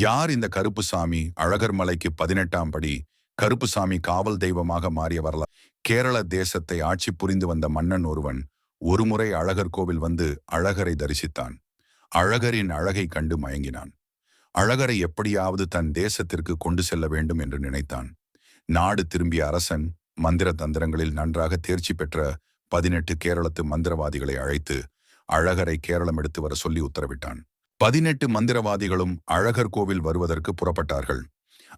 யார் இந்த கருப்புசாமி அழகர் மலைக்கு பதினெட்டாம் படி. கருப்புசாமி காவல் தெய்வமாக மாறிய வரலாறு. கேரள தேசத்தை ஆட்சி புரிந்து வந்த மன்னன் ஒருவன் ஒருமுறை அழகர் கோவில் வந்து அழகரை தரிசித்தான். அழகரின் அழகை கண்டு மயங்கினான். அழகரை எப்படியாவது தன் தேசத்திற்கு கொண்டு செல்ல வேண்டும் என்று நினைத்தான். நாடு திரும்பிய அரசன் மந்திர தந்திரங்களில் நன்றாக தேர்ச்சி பெற்ற பதினெட்டு கேரளத்து மந்திரவாதிகளை அழைத்து அழகரை கேரளம் எடுத்து வர சொல்லி உத்தரவிட்டான். பதினெட்டு மந்திரவாதிகளும் அழகர் கோவில் வருவதற்கு புறப்பட்டார்கள்.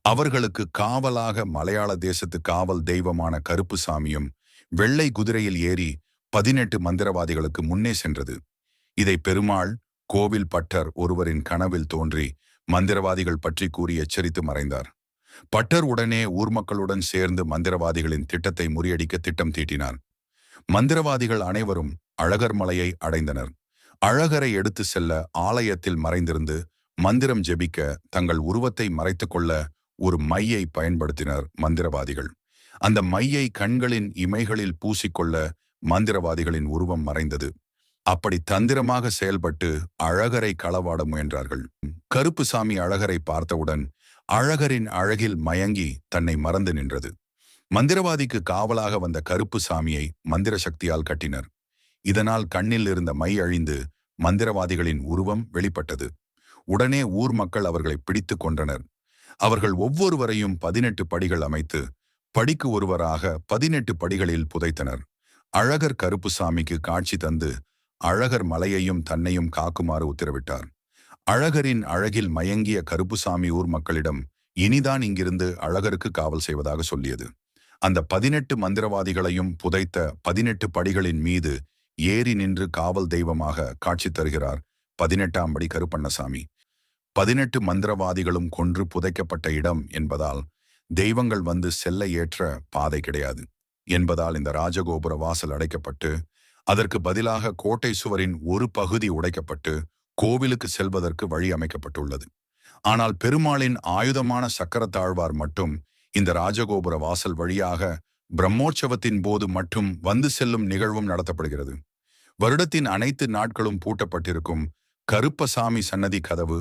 அவர்களுக்கு காவலாக மலையாள தேசத்து காவல் தெய்வமான கருப்பு சாமியும் வெள்ளை குதிரையில் ஏறி பதினெட்டு மந்திரவாதிகளுக்கு முன்னே சென்றது. இதை பெருமாள் கோவில் பட்டர் ஒருவரின் கனவில் தோன்றி மந்திரவாதிகள் பற்றி கூறி எச்சரித்து மறைந்தார். பட்டர் உடனே ஊர் மக்களுடன் சேர்ந்து மந்திரவாதிகளின் திட்டத்தை முறியடிக்க திட்டம் தீட்டினார். மந்திரவாதிகள் அனைவரும் அழகர் மலையை அடைந்தனர். அழகரை எடுத்து செல்ல ஆலயத்தில் மறைந்திருந்து மந்திரம் ஜெபிக்க தங்கள் உருவத்தை மறைத்துக் கொள்ள ஒரு மையை பயன்படுத்தினர் மந்திரவாதிகள். அந்த மையை கண்களின் இமைகளில் பூசிக்கொள்ள மந்திரவாதிகளின் உருவம் மறைந்தது. அப்படி தந்திரமாக செயல்பட்டு அழகரை களவாட முயன்றார்கள். கருப்புசாமி அழகரை பார்த்தவுடன் அழகரின் அழகில் மயங்கி தன்னை மறந்து நின்றது. மந்திரவாதிக்கு காவலாக வந்த கருப்பு சாமியை மந்திர சக்தியால் கட்டினர். இதனால் கண்ணில் இருந்த மை அழிந்து மந்திரவாதிகளின் உருவம் வெளிப்பட்டது. உடனே ஊர் மக்கள் அவர்களை பிடித்து கொண்டனர் அவர்கள் ஒவ்வொருவரையும் பதினெட்டு படிகள் அமைத்து படிக்கு ஒருவராக பதினெட்டு படிகளில் புதைத்தனர். அழகர் கருப்புசாமிக்கு காட்சி தந்து அழகர் மலையையும் தன்னையும் காக்குமாறு உத்தரவிட்டார். அழகரின் அழகில் மயங்கிய கருப்புசாமி ஊர் மக்களிடம் இனிதான் இங்கிருந்து அழகருக்கு காவல் செய்வதாக சொல்லியது. அந்த பதினெட்டு மந்திரவாதிகளையும் புதைத்த பதினெட்டு படிகளின் மீது ஏறி நின்று காவல் தெய்வமாக காட்சி தருகிறார் பதினெட்டாம் படி கருப்பண்ணசாமி. பதினெட்டு மந்திரவாதிகளும் கொன்று புதைக்கப்பட்ட இடம் என்பதால் தெய்வங்கள் வந்து செல்ல ஏற்ற பாதை கிடையாது. என்பதால் இந்த ராஜகோபுர வாசல் அடைக்கப்பட்டு அதற்கு பதிலாக கோட்டை சுவரின் ஒரு பகுதி உடைக்கப்பட்டு கோவிலுக்கு செல்வதற்கு வழி அமைக்கப்பட்டுள்ளது. ஆனால் பெருமாளின் ஆயுதமான சக்கரத்தாழ்வார் மட்டும் இந்த ராஜகோபுர வாசல் வழியாக பிரம்மோற்சவத்தின் போது மட்டும் வந்து செல்லும் நிகழ்வும் நடத்தப்படுகிறது. வருடத்தின் அனைத்து நாட்களும் பூட்டப்பட்டிருக்கும் கருப்பசாமி சன்னதி கதவு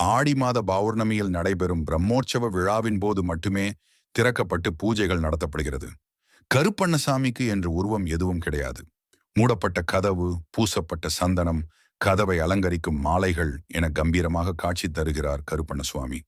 ஆடி மாத பௌர்ணமியில் நடைபெறும் பிரம்மோற்சவ விழாவின் போது மட்டுமே திறக்கப்பட்டு பூஜைகள் நடத்தப்படுகிறது. கருப்பண்ணசாமிக்கு என்று உருவம் எதுவும் கிடையாது. மூடப்பட்ட கதவு பூசப்பட்ட சந்தனம் கதவை அலங்கரிக்கும் மாலைகள் என கம்பீரமாக காட்சி தருகிறார் கருப்பண்ணசுவாமி.